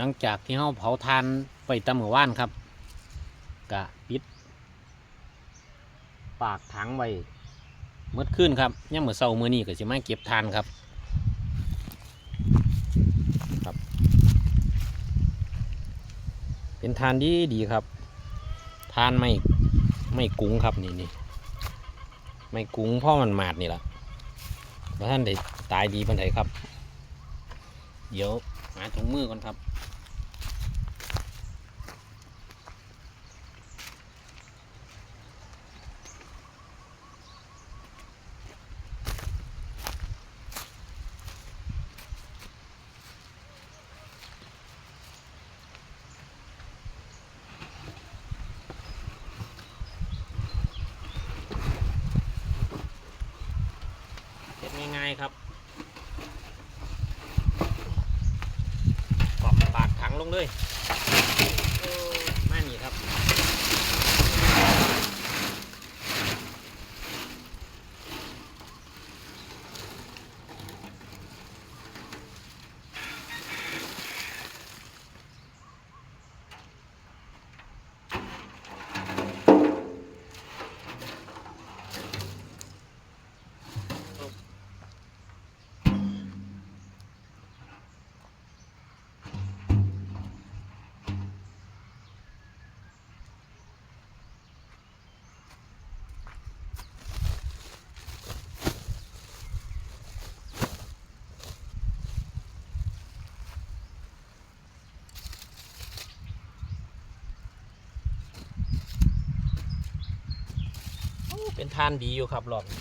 หลังจากที่เราเผาทานไปตำหมู่ว่านครับกะปิด ปากถังไว้เมื่อคืนครับย่ามมื่อเช้ามือนี้ก็สิมาเก็บทานครับครับ เป็นทานดีดีครับ ทานไม่ไม่กุ้งครับนี่นี่ไม่กุ้งเพ่อมันหมาดนี่แหละว่าท่านได้ตายดีปันไดครับ เดี๋ยวหาถุงมือก่อนครับายครับกรอบปากถังลงเลย เป็นทานดีอยู่ครับรอบนี้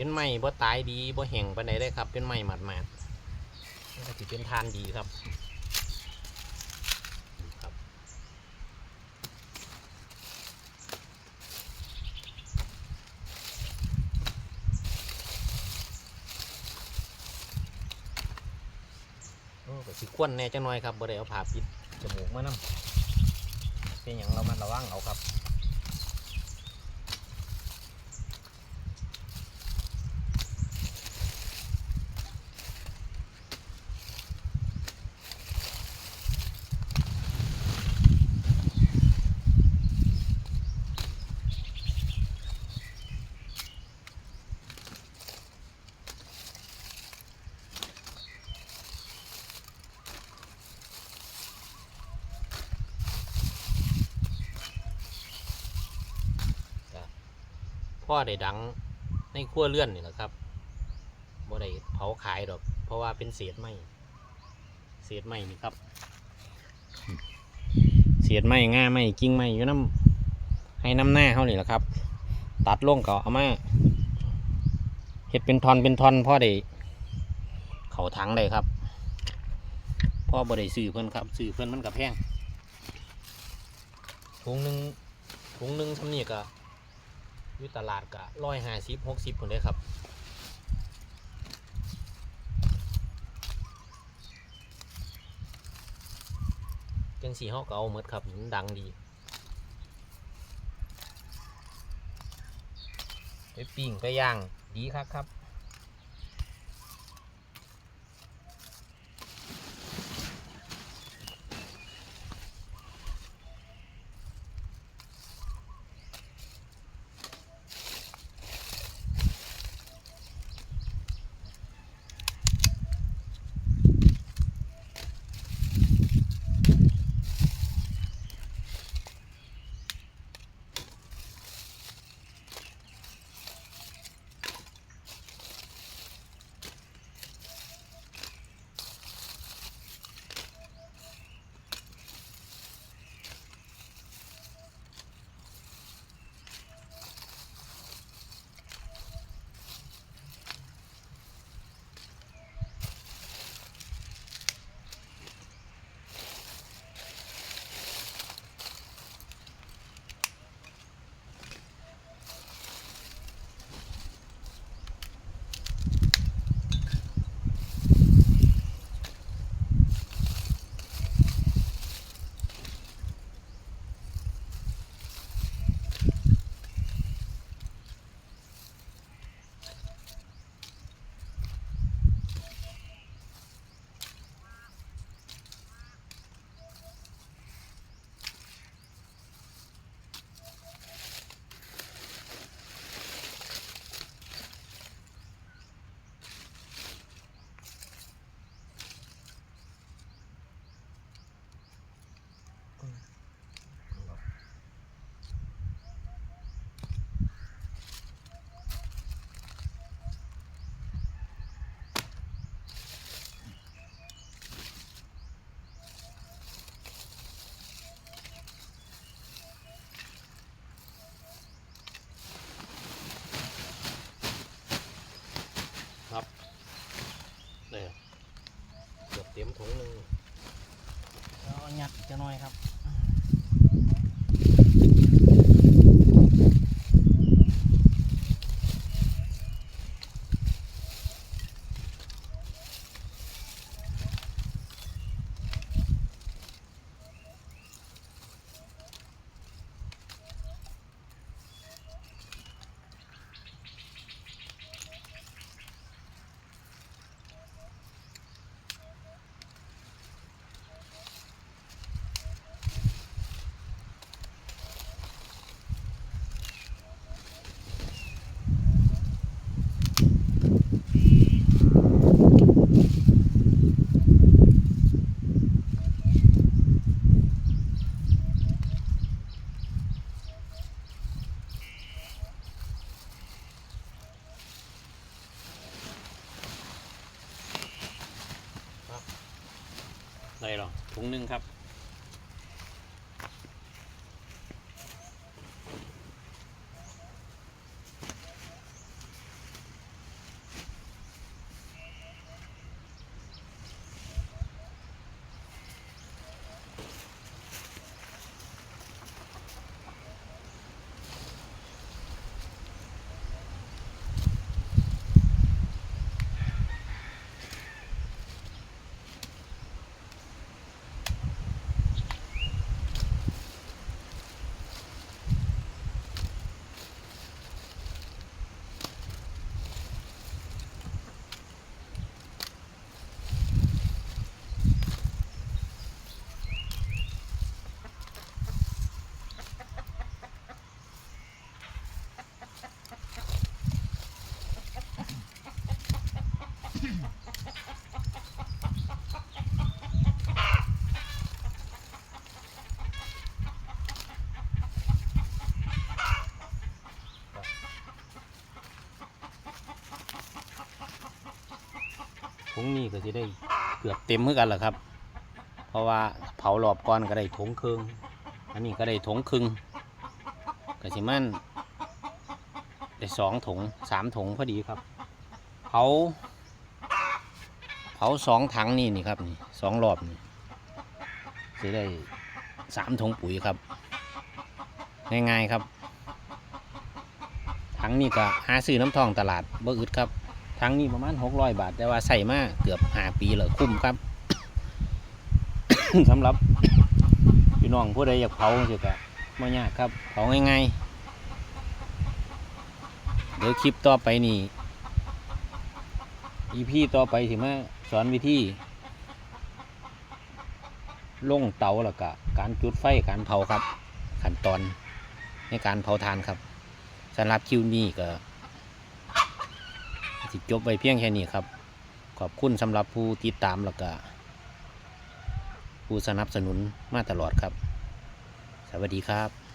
เป็นไม้บ่ตายดีบ่แห้งปานใดได้ครับ เป็นไม้หมาดๆมันก็สิเป็นทานดีครับนี่ครับ โอ้ก็สิควนแน่จังหน่อยครับบ่ได้เอาผ้าปิดจมูกมานำเป็นหยังเรามันระวังเอาครับ พ่อได้ดังในครัวเลื่อนนี่แหละครับบ่ได้เผาขายดอก เพราะว่าเป็นเศษไม้เศษไม้นี่ครับเศษไม้ง่าไม้กิ่งไม้อยู่น้ำให้น้ำหน้าเขานี่แหละครับ ตัดลงก็เอามาเห็ดเป็นทอนเป็นทอนพ่อได้เขาถังเลยครับพ่อบ่ได้ซื้อเพิ่นครับซื้อเพิ่นมันกับแพงถุงหนึ่งถุงหนึ่งทำนี่ก็ อยู่ตลาดกะร้อยห้าสิบหกสิบคนเลยครับจังสีเขาก็เอาเมดครับมันดังดีไปปิ้งไปย่างดีครับครับ น้อยครับ ได้หรอถุงหนึ่งครับ งนี้ก็จะได้เกือบเต็มเหมือนกันแหละครับ เพราะว่าเผารอบก่อนก็ได้ถุงครึ่งอันนี้ก็ได้ถุงครึ่งก็สิมันได้สองถุงสามถุงพอดีครับเผาเผาสองถังนี่นี่ครับนี่สองรอบนี่จะได้สามถุงปุ๋ยครับง่ายๆครับถังนี่ก็หาซื้อน้ำทองตลาดบ่อึดครับ ทั้งนี้ประมาณหกร้อยบาท แต่ว่าใส่มาเกือบห้าปีแล้วคุ้มครับ สำหรับพี่น้องผู้ใดอยากเผาสิกะไม่ยากครับเผาง่ายๆเดี๋ยวคลิปต่อไปนี่อีพี่ต่อไปสิมาสอนวิธีล่งเตาแล้วก็การจุดไฟการเผาครับ ขั้นตอนในการเผาทานครับสำหรับคิวนี้ก็ สิจบไปเพียงแค่นี้ครับ ขอบคุณสำหรับผู้ติดตามแล้วก็ผู้สนับสนุนมาตลอดครับ สวัสดีครับ